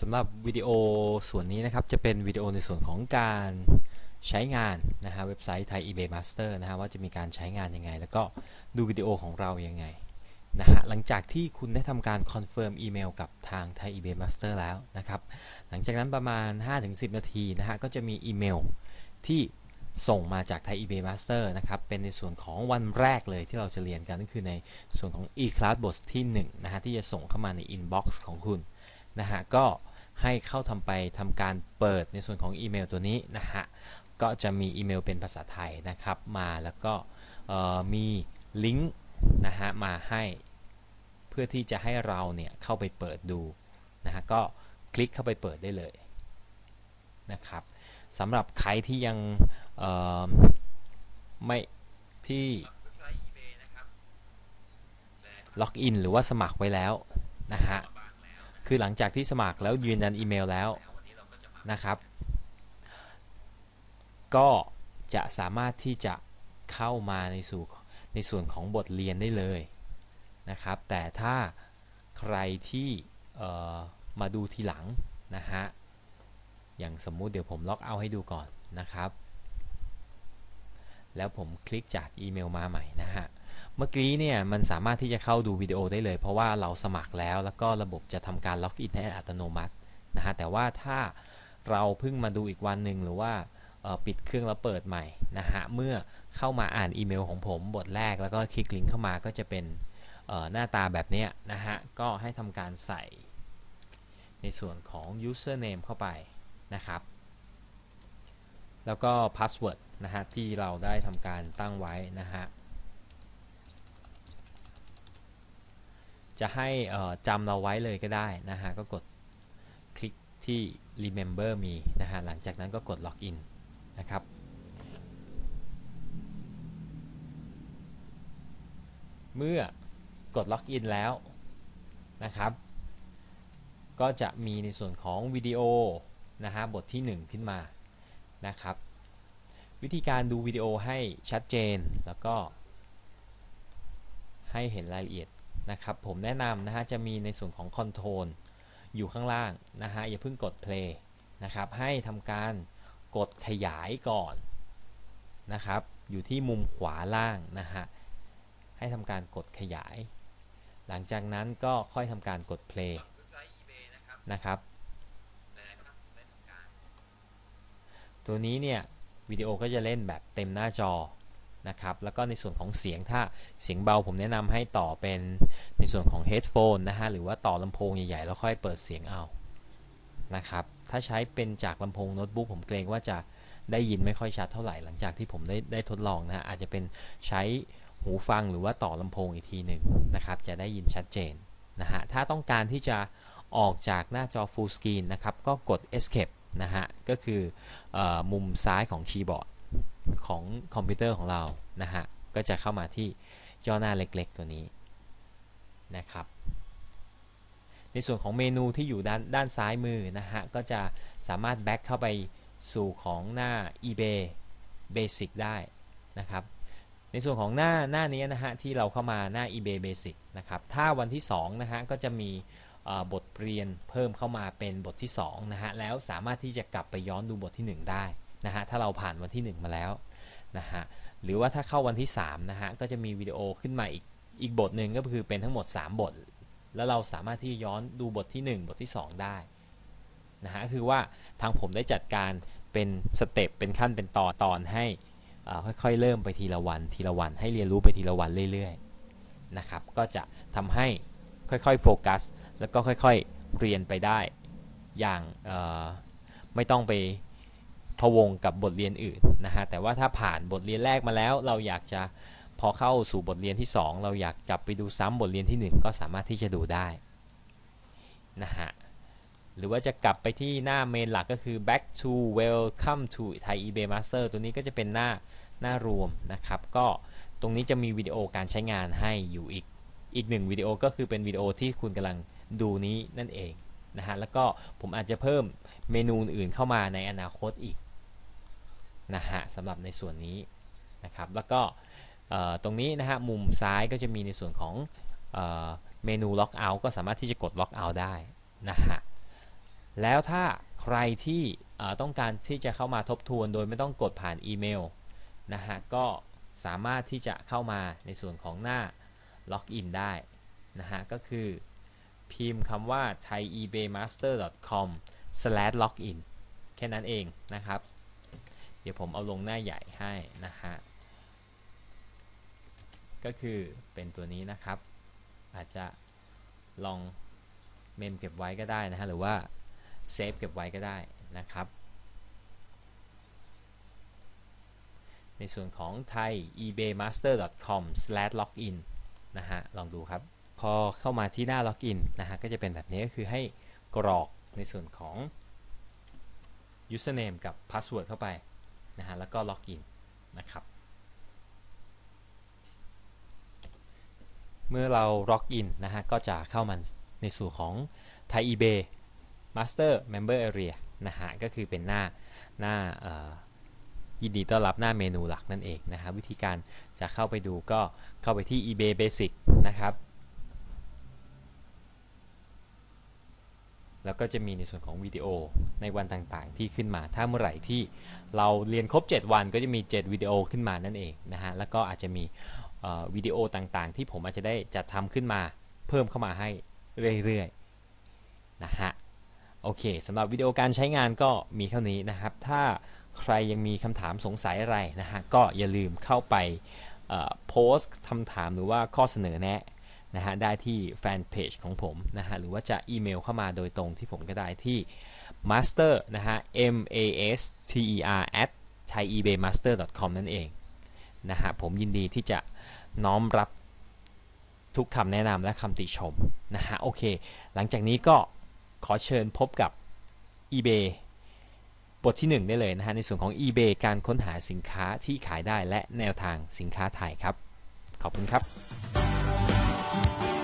สำหรับวิดีโอส่วนนี้นะครับ จะเป็นวิดีโอในส่วนของการใช้งานนะฮะเว็บไซต์ไทย eBay Master นะฮะว่าจะมีการใช้งานยังไง แล้วก็ดูวิดีโอของเรายังไงนะฮะหลังจากที่คุณได้ทำการคอนเฟิร์มอีเมลกับทางไทย eBay Master แล้วนะครับหลังจากนั้นประมาณ 5-10 นาทีนะฮะก็จะมีอีเมลที่ส่งมาจากไทย eBay Master นะครับ เป็นในส่วนของวันแรกเลยที่เราจะเรียนกันก็คือในส่วนของ e-class บทที่1นะฮะที่จะส่งเข้ามาใน inbox ของคุณนะฮะก็ ให้เข้าทำไปทำการเปิดในส่วนของอีเมลตัวนี้นะฮะ ก็จะมีอีเมลเป็นภาษาไทยนะครับมาแล้วก็มีลิงก์นะฮะมาให้เพื่อที่จะให้เราเนี่ยเข้าไปเปิดดูนะฮะก็คลิกเข้าไปเปิดได้เลยนะครับสำหรับใครที่ยังไม่ที่ล็อกอินหรือว่าสมัครไว้แล้วนะฮะ คือหลังจากที่สมัครแล้วยืนยันอีเมลแล้วนะครับ ก็จะสามารถที่จะเข้ามาในสู่ในส่วนของบทเรียนได้เลยนะครับ แต่ถ้าใครที่มาดูทีหลังนะฮะ อย่างสมมุติเดี๋ยวผมล็อกเอาให้ดูก่อนนะครับ แล้วผมคลิกจากอีเมลมาใหม่นะฮะ เมื่อกี้เนี่ยมันสามารถที่จะเข้าดูวิดีโอได้เลย เพราะว่าเราสมัครแล้วแล้วก็ระบบจะทำการล็อกอินให้อัตโนมัตินะฮะแต่ว่าถ้าเราเพิ่งมาดูอีกวันหนึ่งหรือว่าปิดเครื่องแล้วเปิดใหม่นะฮะเมื่อเข้ามาอ่านอีเมลของผมบทแรกแล้วก็คลิกลิงก์เข้ามาก็จะเป็นหน้าตาแบบนี้นะฮะก็ให้ทำการใส่ ในส่วนของ username เข้าไปนะครับ แล้วก็ password นะฮะที่เราได้ทำการตั้งไว้นะฮะ จะให้จำเราไว้เลยก็ได้นะฮะก็กดคลิกที่ remember มีนะฮะหลังจากนั้นก็กด login นะครับเมื่อกด login แล้วนะครับ ก็จะมีในส่วนของวิดีโอนะฮะบทที่ 1 ขึ้นมานะครับ วิธีการดูวิดีโอให้ชัดเจนแล้วก็ให้เห็นรายละเอียด นะครับผมแนะนำนะฮะจะมีในส่วนของคอนโทรลอยู่ข้างล่างนะฮะอย่าเพิ่งกด play นะครับให้ทำการกดขยายก่อนนะครับอยู่ที่มุมขวาล่างนะฮะให้ทำการกดขยาย หลังจากนั้นก็ค่อยทำการกด play นะครับตัวนี้เนี่ยวิดีโอก็จะเล่นแบบเต็มหน้าจอ นะครับแล้วก็ในส่วนของเสียงถ้าเสียงเบาผมแนะนำให้ต่อเป็นในส่วนของ headphone นะฮะหรือว่าต่อลำโพงใหญ่ๆ แล้วค่อยเปิดเสียงเอานะครับถ้าใช้เป็นจากลำโพงโน้ตบุ๊กผมเกรงว่าจะได้ยินไม่ค่อยชัดเท่าไหร่หลังจากที่ผมได้ได้ทดลองนะฮะอาจจะเป็นใช้หูฟังหรือว่าต่อลำโพงอีกทีหนึ่งนะครับจะได้ยินชัดเจนนะฮะถ้าต้องการที่จะออกจากหน้าจอ full screen นะครับก็กด escape นะฮะก็คืออมุมซ้ายของคีย์บอร์ด ของคอมพิวเตอร์ของเรานะฮะก็จะเข้ามาที่ย่อหน้าเล็กๆ ตัวนี้นะครับ ในส่วนของเมนูที่อยู่ด้านด้านซ้ายมือนะฮะก็จะสามารถแบ็กเข้าไปสู่ของหน้า eBay Basic ได้นะครับ ในส่วนของหน้าหน้านี้นะฮะที่เราเข้ามาหน้า eBay Basic นะครับถ้าวันที่2นะฮะก็จะมีบทเรียนเพิ่มเข้ามาเป็นบทที่2นะฮะแล้วสามารถที่จะกลับไปย้อนดูบทที่ 1 ได้ นะฮะถ้าเราผ่านวันที่ 1 มาแล้วนะฮะหรือว่าถ้าเข้าวันที่3นะฮะก็จะมีวิดีโอขึ้นมาอีกอีกบทหนึ่งก็คือเป็นทั้งหมด 3 บท แล้วเราสามารถที่ย้อนดูบทที่ 1 บทที่ 2 ได้นะฮะคือว่าทางผมได้จัดการเป็นสเต็ปเป็นขั้นเป็นตอนตอนให้ค่อยๆ เริ่มไปทีละวันทีละวันให้เรียนรู้ไปทีละวันเรื่อยๆนะครับก็จะทำให้ค่อยๆโฟกัสแล้วก็ค่อยๆเรียนไปได้อย่างไม่ต้องไป พวงกับบทเรียนอื่นนะฮะแต่ว่าถ้าผ่านบทเรียนแรกมาแล้ว เราอยากจะพอเข้าสู่บทเรียนที่ 2 เราอยากกลับไปดูซ้ำบทเรียนที่ 1 ก็สามารถที่จะดูได้นะฮะหรือว่าจะกลับไปที่หน้าเมนหลักก็คือ back to welcome to Thai eBay Master ตัวนี้ก็จะเป็นหน้าหน้ารวมนะครับ ก็ตรงนี้จะมีวิดีโอการใช้งานให้อยู่อีกอีกหนึ่งวิดีโอก็คือเป็นวิดีโอที่คุณกำลังดูนี้นั่นเองนะฮะแล้วก็ผมอาจจะเพิ่มเมนูอื่นเข้ามาในอนาคตอีก นะฮะสำหรับในส่วนนี้นะครับแล้วก็ตรงนี้นะฮะมุมซ้ายก็จะมีในส่วนของเมนูล็อกเอาท์ก็สามารถที่จะกดล็อกเอาท์ได้นะฮะแล้วถ้าใครที่ต้องการที่จะเข้ามาทบทวน โดยไม่ต้องกดผ่านอีเมลนะฮะก็สามารถที่จะเข้ามาในส่วนของหน้าล็อกอินได้นะฮะก็คือพิมพ์คำว่า thaiebmaster.com/login แค่นั้นเองนะครับ เดี๋ยวผมเอาลงหน้าใหญ่ให้นะฮะ ก็คือเป็นตัวนี้นะครับ อาจจะลองเมมเก็บไว้ก็ได้นะฮะ หรือว่าเซฟเก็บไว้ก็ได้นะครับ ในส่วนของ thai ebaymaster.com/login นะฮะ ลองดูครับ พอเข้ามาที่หน้าล็อกอินนะฮะ ก็จะเป็นแบบนี้ก็คือให้กรอกในส่วนของ username กับ password เข้าไป นะฮะแล้วก็ล็อกอินนะครับ เมื่อเราล็อกอินนะฮะก็จะเข้ามาในสู่ของ Thai eBay Master Member Area นะฮะก็คือเป็นหน้าหน้ายินดีต้อนรับหน้าเมนูหลักนั่นเองนะฮะวิธีการจะเข้าไปดูก็เข้าไปที่ eBay Basic นะครับ แล้วก็จะมีในส่วนของวิดีโอในวันต่างๆ ที่ขึ้นมา ถ้าเมื่อไหร่ที่เราเรียนครบ 7 วันก็จะมี 7 วิดีโอขึ้นมานั่นเองนะฮะ แล้วก็อาจจะมีวิดีโอต่างๆ ที่ผมอาจจะได้จัดทำขึ้นมาเพิ่มเข้ามาให้เรื่อยๆนะฮะ โอเคสำหรับวิดีโอการใช้งานก็มีเท่านี้นะครับ ถ้าใครยังมีคำถามสงสัยอะไรนะฮะ ก็อย่าลืมเข้าไปโพสต์คำถามหรือว่าข้อเสนอแนะ นะฮะได้ที่แฟนเพจของผมนะฮะหรือว่าจะอีเมลเข้ามาโดยตรงที่ผมก็ได้ที่ master นะฮะ m a s t e r at thaiebaymaster.com นั่นเองนะฮะผมยินดีที่จะน้อมรับทุกคำแนะนำและคำติชมนะฮะโอเค หลังจากนี้ก็ขอเชิญพบกับ eBay บทที่ 1 ได้เลยนะฮะในส่วนของ eBay การค้นหาสินค้าที่ขายได้และแนวทางสินค้าไทยครับ ขอบคุณครับ Bye.